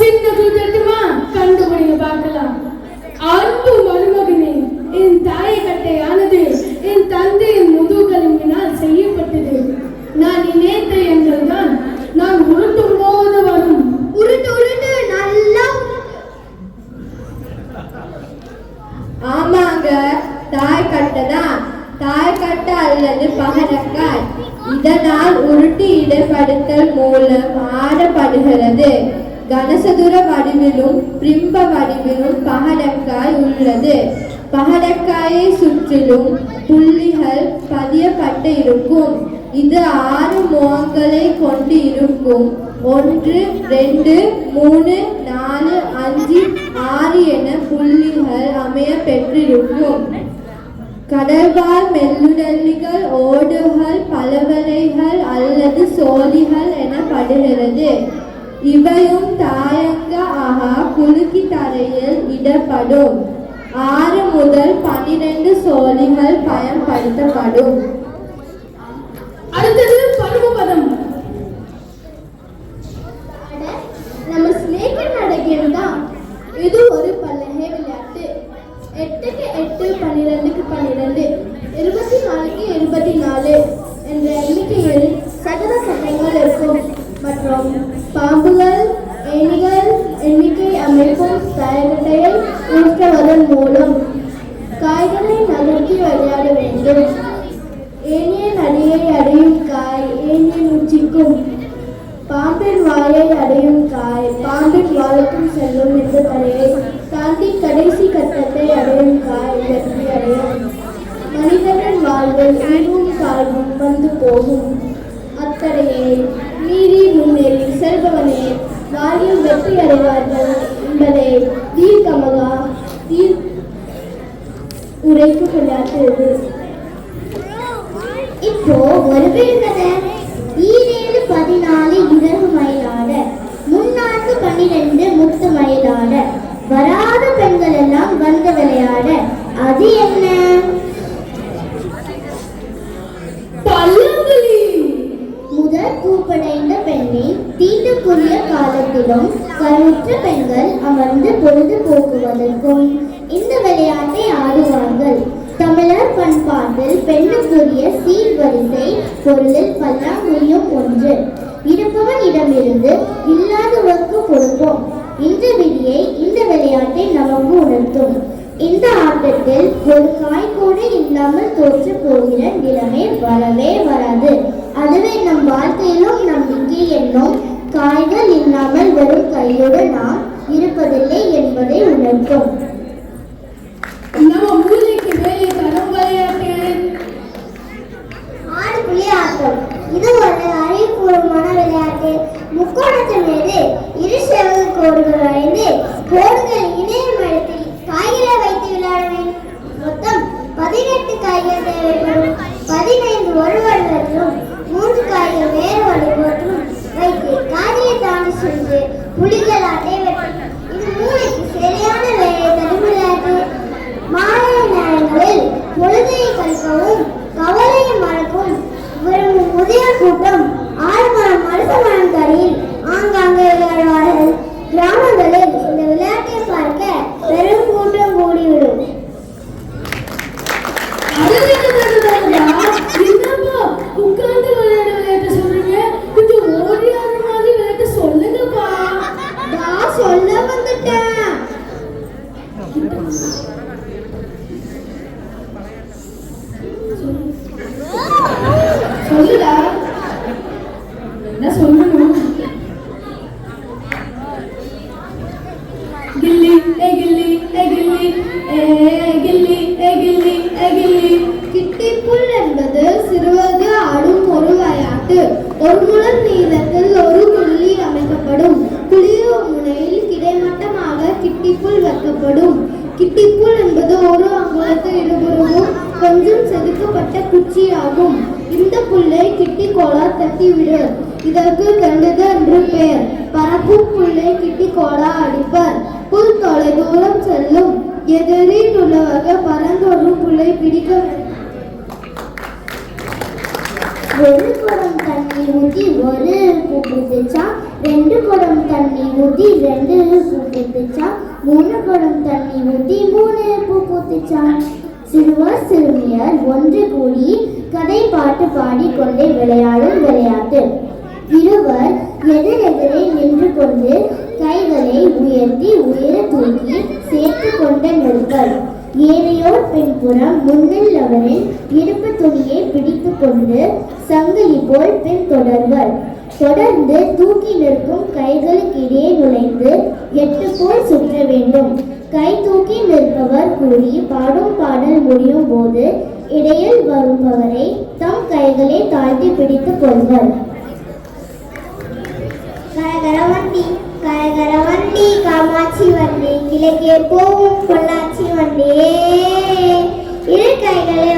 சின்ன கண்டுபிடிங்க பார்க்கலாம். அன்பு மருமகனே என் தாயை கட்டையானது என் தந்தையின் செய்யப்பட்டது. நான் நினைத்த எண்கள் நான் உருட்டும் போது வரும். உருட்டு உருட்டு நல்லா ஆமாங்க தாய் கட்டதான் தாய் கட்ட அல்லது பகரக்காய் இதனால் உருட்டி இடப்படுத்தல் மூலம் ஆடப்படுகிறது. கனசதுர வடிவிலும் பிம்ப வடிவிலும் பகடக்காய் உள்ளது. பகடக்காயை சுற்றிலும் புள்ளிகள் பதியப்பட்டு இருக்கும். இது ஆறு முகங்களை கொண்டு இருக்கும். ஒன்று ரெண்டு மூணு நாலு அஞ்சு ஆறு என புள்ளிகள் அமைய பெற்றிருக்கும். கடல்வாழ் மெல்லுடல்லிகள் ஓடுகள் பலவரைகள் அல்லது சோழிகள் எனப்படுகிறது. இவையும் தாயங்க ஆகா குலுக்கி தரையில் இடப்படும் ஆறு முதல் பன்னிரண்டு சோழிகள் பயன்படுத்தப்படும் அடுத்தது பருவபதம் மனிதனின் வாழ்வில் ஈவும் வந்து போகும். அத்தனையே மீறி முன்னேறி செல்பவனே வாரியம் வெற்றி அடைவார்கள் என்பதை தீர்க்கமகா தீர் உரைக்கும் கொண்டாட்டுகிறது இப்போ ஒரு கதை ஈரேழு பதினாலு இரவு மயிலாட முன்னான்கு பன்னிரெண்டு முத்து மயிலாட. வராத பெண்கள் எல்லாம் வந்து விளையாட அது என்ன? பண்பாட்டில் பெண்ணுக்குரிய சீர்வரிசை பொருளில் பல்லாங்குழியும் ஒன்று. இருப்பவனிடமிருந்து இல்லாதவர்க்கு கொடுப்போம். இந்த விதியை இந்த விளையாட்டை நமக்கு உணர்த்தும். இந்த ஆட்டத்தில் ஒரு காய் கூட இல்லாமல் தோற்று போகிற நிலைமை வரவே வராது. அதுவே நம் வாழ்க்கையிலும் நம்பிக்கை என்னும் காய்கள் இல்லாமல் வெறும் கையோடு நாம் இருப்பதில்லை என்பதை உணர்த்தும் நம்ம மூளைக்கு மேலே தரும் விளையாட்டு ஆடு புள்ளி ஆட்டம் இது ஒரு அறிவுபூர்வமான விளையாட்டு முக்கோணத்தின் மீது இரு செவ்வக கோடுகள் வரைந்து கோடுகள் இணைய இடத்தில் காய்களை வைத்து விளையாட வேண்டும் மொத்தம் பதினெட்டு காய்கள் தேவைப்படும். பதினைந்து ஒரு வருடத்திலும் மூன்று காய்கள் வேறு வடிவத்திலும் வைத்து காரியை தாண்டி சென்று புலிகள் ஆட்டை வெட்டும் இது மூளைக்கு சரியான வேலை தரும் விளையாட்டு மாலை நேரங்களில் பொழுதையை கழிக்கவும் கவலையும் செதுக்கப்பட்ட குச்சியாகும். இந்த புல்லை கிட்டி கோலா தட்டிவிடு. இதற்கு கண்டது என்று பெயர் பறக்கும் புல்லை கிட்டி கோலா அடிப்பர். புல் தொலை தூரம் செல்லும். எதிரில் உள்ளவர்கள் பறந்தோடும் புல்லை பிடிக்க வேண்டும். ஒரு குடம் தண்ணி ஊற்றி ஒரு பூ ரெண்டு குடம் தண்ணி ஊற்றி ரெண்டு பூ பூத்துச்சா மூணு குடம் தண்ணி ஊற்றி மூணு பூ பூத்துச்சா. சிறுவர் சிறுமியர் ஒன்று கூடி கதை பாட்டு பாடிக்கொண்டே விளையாடும் விளையாட்டு. இருவர் எதிரெதிரே நின்று கொண்டு கைகளை உயர்த்தி உயர தூக்கி சேர்த்து கொண்ட நிற்பர் ஏனையோர் பின்புறம் முன்னில்லவரின் இடுப்பு துணியை பிடித்து கொண்டு சங்கிலி போல் பின் தொடர்வர் தொடர்ந்து தூக்கி நிற்கும் கைகளுக்கு இடையே நுழைந்து எட்டு போல் சுற்ற வேண்டும். கை தூக்கி நிற்பவர் கூறி பாடும் பாடல் முடியும் போது இடையில் வருபவரை தம் கைகளை தாழ்த்தி பிடித்துக் கொள்வர். கரகரவண்டி கரகரவண்டி காமாட்சி வண்டி கிழக்கே போகும் பொள்ளாச்சி வண்டியே. இரு கைகளை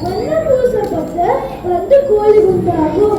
சிறிய வண்ண பூசப்பட்ட பந்து கோழி உண்டாகும்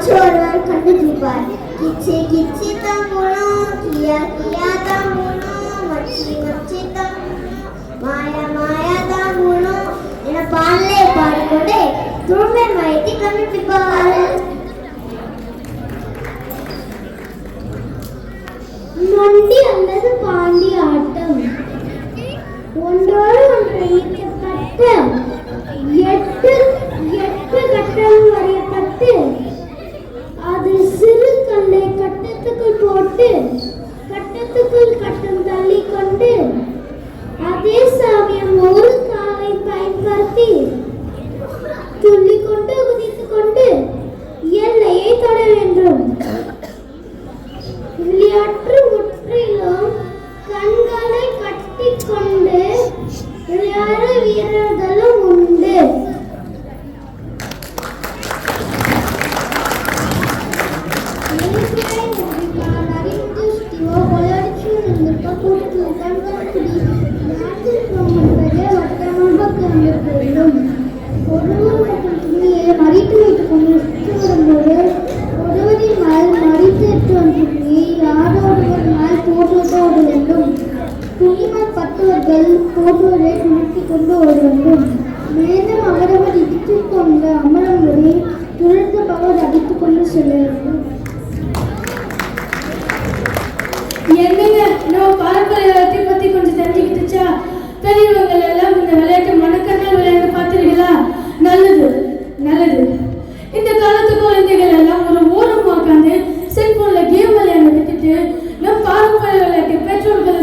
ஒருவர் மற்றொருவர் கண்டுபிடிப்பார் கிச்சி கிச்சி தாங்கணும் கியா கியா தாங்கணும் மச்சி மச்சி தாங்கணும் மாயா மாயா தாங்கணும் என பாடலே பாடிக்கொண்டே துரும்பை மயத்தை கண்டுபிடிப்பார். நொண்டி அல்லது பாண்டி ஆட்டம். ஒன்றோடு ஒன்று இணைக்கப்பட்ட சொல்லணும் என்னங்க நம்ம பாரம்பரியத்தை கொஞ்சம் தெரிஞ்சுக்கிட்டுச்சா பெரியவங்கள் எல்லாம் இந்த விளையாட்டு மணக்கண்ணால் விளையாட்டு பார்த்தீர்களா நல்லது நல்லது. இந்த காலத்து குழந்தைகள் எல்லாம் ஒரு ஓரம் உட்காந்து செல்போன்ல கேம் விளையாண்டு விட்டுட்டு நம் பாரம்பரிய விளையாட்டு பெற்றோர்கள்